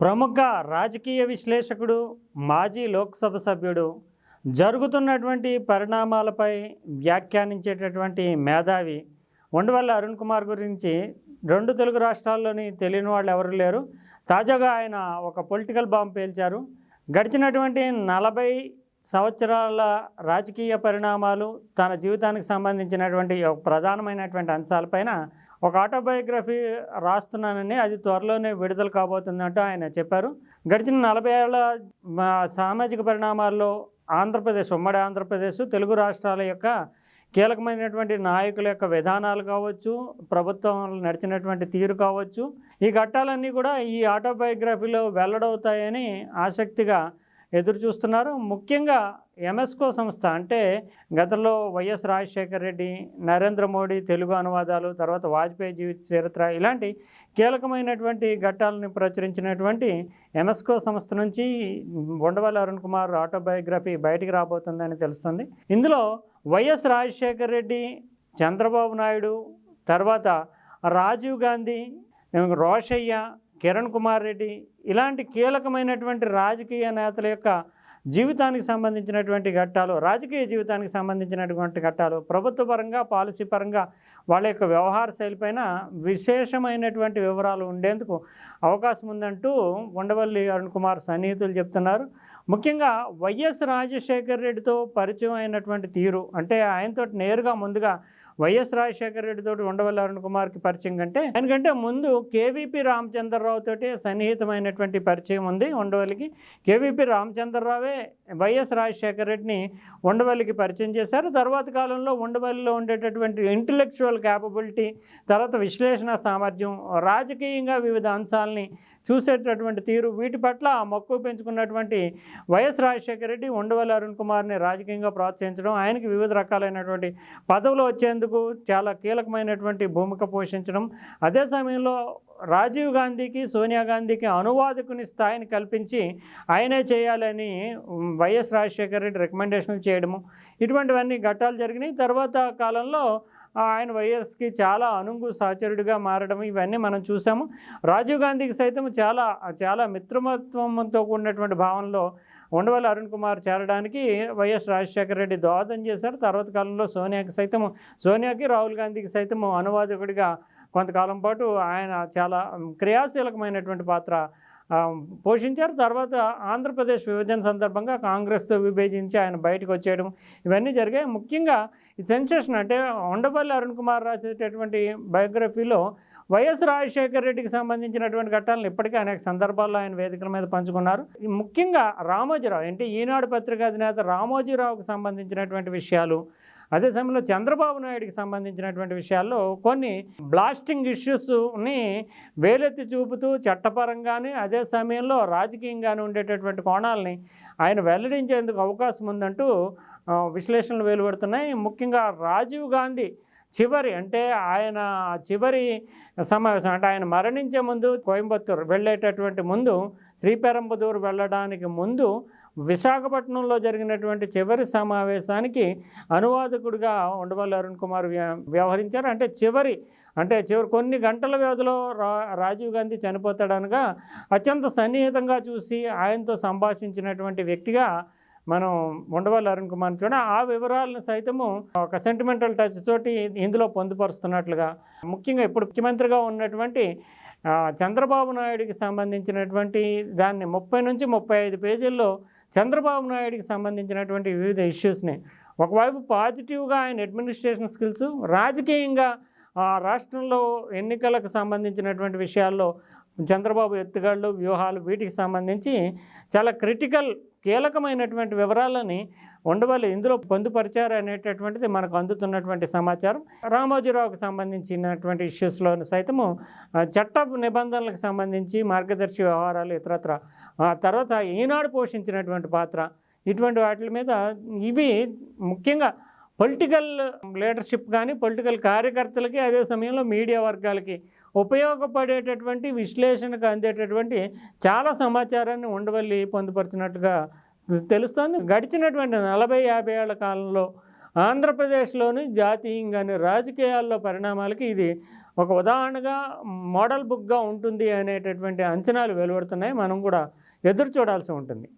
ప్రముఖ రాజకీయ విశ్లేషకుడు మాజీ లోక్సభ సభ్యుడు జరుగుతున్నటువంటి పరిణామాలపై వ్యాఖ్యానించేటటువంటి మేధావి ఉండవల్లి అరుణ్ కుమార్ గురించి రెండు తెలుగు రాష్ట్రాల్లోని తెలియని వాళ్ళు ఎవరు లేరు. తాజాగా ఆయన ఒక పొలిటికల్ బాంబు పేల్చారు. గడిచినటువంటి నలభై సంవత్సరాల రాజకీయ పరిణామాలు తన జీవితానికి సంబంధించినటువంటి ప్రధానమైనటువంటి అంశాలపైన ఒక ఆటోబయోగ్రఫీ రాస్తున్నానని అది త్వరలోనే విడుదల కాబోతుందంటూ ఆయన చెప్పారు. గడిచిన నలభై ఏళ్ళ సామాజిక పరిణామాల్లో ఆంధ్రప్రదేశ్ ఉమ్మడి ఆంధ్రప్రదేశ్ తెలుగు రాష్ట్రాల యొక్క కీలకమైనటువంటి నాయకుల యొక్క విధానాలు కావచ్చు ప్రభుత్వం నడిచినటువంటి తీరు కావచ్చు ఈ ఘట్టాలన్నీ కూడా ఈ ఆటోబయోగ్రఫీలో వెల్లడవుతాయని ఆసక్తిగా ఎదురు చూస్తున్నారు. ముఖ్యంగా ఎంఎస్కో సంస్థ అంటే గతంలో వైఎస్ రాజశేఖర రెడ్డి నరేంద్ర మోడీ తెలుగు అనువాదాలు తర్వాత వాజ్పేయి జీవిత చరిత్ర ఇలాంటి కీలకమైనటువంటి ఘట్టాలను ప్రచురించినటువంటి ఎంఎస్కో సంస్థ నుంచి బొండవల్లి అరుణ్ కుమార్ ఆటోబయోగ్రఫీ బయటికి రాబోతుందని తెలుస్తుంది. ఇందులో వైఎస్ రాజశేఖర రెడ్డి చంద్రబాబు నాయుడు తర్వాత రాజీవ్ గాంధీ రోషయ్య కిరణ్ కుమార్ రెడ్డి ఇలాంటి కీలకమైనటువంటి రాజకీయ నేతల యొక్క జీవితానికి సంబంధించినటువంటి ఘట్టాలు రాజకీయ జీవితానికి సంబంధించినటువంటి ఘట్టాలు ప్రభుత్వ పరంగా పాలసీ పరంగా వాళ్ళ యొక్క వ్యవహార శైలిపైన విశేషమైనటువంటి వివరాలు ఉండేందుకు అవకాశం ఉందంటూ ఉండవల్లి అరుణ్ కుమార్ సన్నిహితులు చెప్తున్నారు. ముఖ్యంగా వైఎస్ రాజశేఖర్ రెడ్డితో పరిచయం అయినటువంటి తీరు అంటే ఆయనతో నేరుగా ముందుగా వైఎస్ రాజశేఖర రెడ్డితో ఉండవల్లి అరుణ్ కుమార్కి పరిచయం కంటే ఎందుకంటే ముందు కేవీపీ రామచంద్రరావు తోటి సన్నిహితమైనటువంటి పరిచయం ఉంది ఉండవల్లికి. కేవీపీ రామచంద్రరావే వైఎస్ రాజశేఖర రెడ్డిని ఉండవల్లికి పరిచయం చేశారు. తర్వాత కాలంలో ఉండవల్లిలో ఉండేటటువంటి ఇంటలెక్చువల్ క్యాపబిలిటీ తర్వాత విశ్లేషణ సామర్థ్యం రాజకీయంగా వివిధ అంశాలని చూసేటటువంటి తీరు వీటి పట్ల మక్కువ పెంచుకున్నటువంటి వైఎస్ రాజశేఖర రెడ్డి ఉండవల్లి అరుణ్ కుమార్ని రాజకీయంగా ప్రోత్సహించడం ఆయనకి వివిధ రకాలైనటువంటి పదవులు వచ్చేందుకు చాలా కీలకమైనటువంటి భూమిక పోషించడం. అదే సమయంలో రాజీవ్ గాంధీకి సోనియా గాంధీకి అనువాదకుని స్థాయిని కల్పించి ఆయనే చేయాలని వైఎస్ రాజశేఖర రెడ్డి రికమెండేషన్లు చేయడము. ఇటువంటివన్నీ ఘట్టాలు జరిగినాయి. తర్వాత కాలంలో ఆయన వైఎస్కి చాలా అనుంగు సహచరుడిగా మారడం ఇవన్నీ మనం చూసాము. రాజీవ్ గాంధీకి సైతం చాలా చాలా మిత్రమత్వంతో కూడినటువంటి భావనలో ఉండవల్లి అరుణ్ కుమార్ చేరడానికి వైఎస్ రాజశేఖర రెడ్డి దోహదం చేశారు. తర్వాత కాలంలో సోనియాకి సైతం సోనియాకి రాహుల్ గాంధీకి సైతం అనువాదకుడిగా కొంతకాలం పాటు ఆయన చాలా క్రియాశీలకమైనటువంటి పాత్ర పోషించారు. తర్వాత ఆంధ్రప్రదేశ్ విభజన సందర్భంగా కాంగ్రెస్తో విభజించి ఆయన బయటకు వచ్చేయడం ఇవన్నీ జరిగాయి. ముఖ్యంగా ఈ సెన్సేషన్ అంటే ఉండవల్లి అరుణ్ కుమార్ రాసేటటువంటి బయోగ్రఫీలో వైఎస్ రాజశేఖర రెడ్డికి సంబంధించినటువంటి ఘట్టాలను ఇప్పటికే అనేక సందర్భాల్లో ఆయన వేదికల మీద పంచుకున్నారు. ఈ ముఖ్యంగా రామోజీరావు అంటే ఈనాడు పత్రిక అధినేత రామోజీరావుకు సంబంధించినటువంటి విషయాలు అదే సమయంలో చంద్రబాబు నాయుడికి సంబంధించినటువంటి విషయాల్లో కొన్ని బ్లాస్టింగ్ ఇష్యూస్ని వేలెత్తి చూపుతూ చట్టపరంగానే అదే సమయంలో రాజకీయంగానే ఉండేటటువంటి కోణాలని ఆయన వెల్లడించేందుకు అవకాశం ఉందంటూ విశ్లేషణలు వెలువడుతున్నాయి. ముఖ్యంగా రాజీవ్ గాంధీ చివరి అంటే ఆయన చివరి సమావేశం అంటే ఆయన మరణించే ముందు కోయంబత్తూరు వెళ్ళేటటువంటి ముందు శ్రీపెరంబదూరు వెళ్ళడానికి ముందు విశాఖపట్నంలో జరిగినటువంటి చివరి సమావేశానికి అనువాదకుడిగా ఉండవల్లి అరుణ్ కుమార్ వ్య- వ్యవహరించారు. అంటే చివరి అంటే చివరి కొన్ని గంటల వ్యవధిలో రా రాజీవ్ గాంధీ చనిపోతాడనగా అత్యంత సన్నిహితంగా చూసి ఆయనతో సంభాషించినటువంటి వ్యక్తిగా మనం ఉండవల్లి అరుణ్ కుమార్ చూడ ఆ వివరాలను సైతము ఒక సెంటిమెంటల్ టచ్ తోటి ఇందులో పొందుపరుస్తున్నట్లుగా ముఖ్యంగా ఇప్పుడు ముఖ్యమంత్రిగా ఉన్నటువంటి చంద్రబాబు నాయుడికి సంబంధించినటువంటి దాన్ని ముప్పై నుంచి ముప్పై ఐదు పేజీల్లో చంద్రబాబు నాయుడికి సంబంధించినటువంటి వివిధ ఇష్యూస్ని ఒకవైపు పాజిటివ్గా ఆయన అడ్మినిస్ట్రేషన్ స్కిల్స్ రాజకీయంగా ఆ రాష్ట్రంలో ఎన్నికలకు సంబంధించినటువంటి విషయాల్లో చంద్రబాబు ఎత్తుగాళ్ళు వ్యూహాలు వీటికి సంబంధించి చాలా క్రిటికల్ కీలకమైనటువంటి వివరాలని ఉండవల్లి ఇందులో పొందుపరిచారు అనేటటువంటిది మనకు అందుతున్నటువంటి సమాచారం. రామోజీరావుకు సంబంధించినటువంటి ఇష్యూస్లో సైతము చట్ట నిబంధనలకు సంబంధించి మార్గదర్శి వ్యవహారాలు ఇతరత్ర ఆ తర్వాత ఈనాడు పోషించినటువంటి పాత్ర ఇటువంటి వాటి మీద ఇవి ముఖ్యంగా పొలిటికల్ లీడర్షిప్ కానీ పొలిటికల్ కార్యకర్తలకి అదే సమయంలో మీడియా వర్గాలకి ఉపయోగపడేటటువంటి విశ్లేషణకు అందేటటువంటి చాలా సమాచారాన్ని ఉండవల్లి పొందుపరిచినట్టుగా తెలుస్తోంది. గడిచినటువంటి నలభై యాభై ఏళ్ళ కాలంలో ఆంధ్రప్రదేశ్లోని జాతీయంగాని రాజకీయాల్లో పరిణామాలకి ఇది ఒక ఉదాహరణగా మోడల్ బుక్గా ఉంటుంది అనేటటువంటి అంచనాలు వెలువడుతున్నాయి. మనం కూడా ఎదురు చూడాల్సి ఉంటుంది.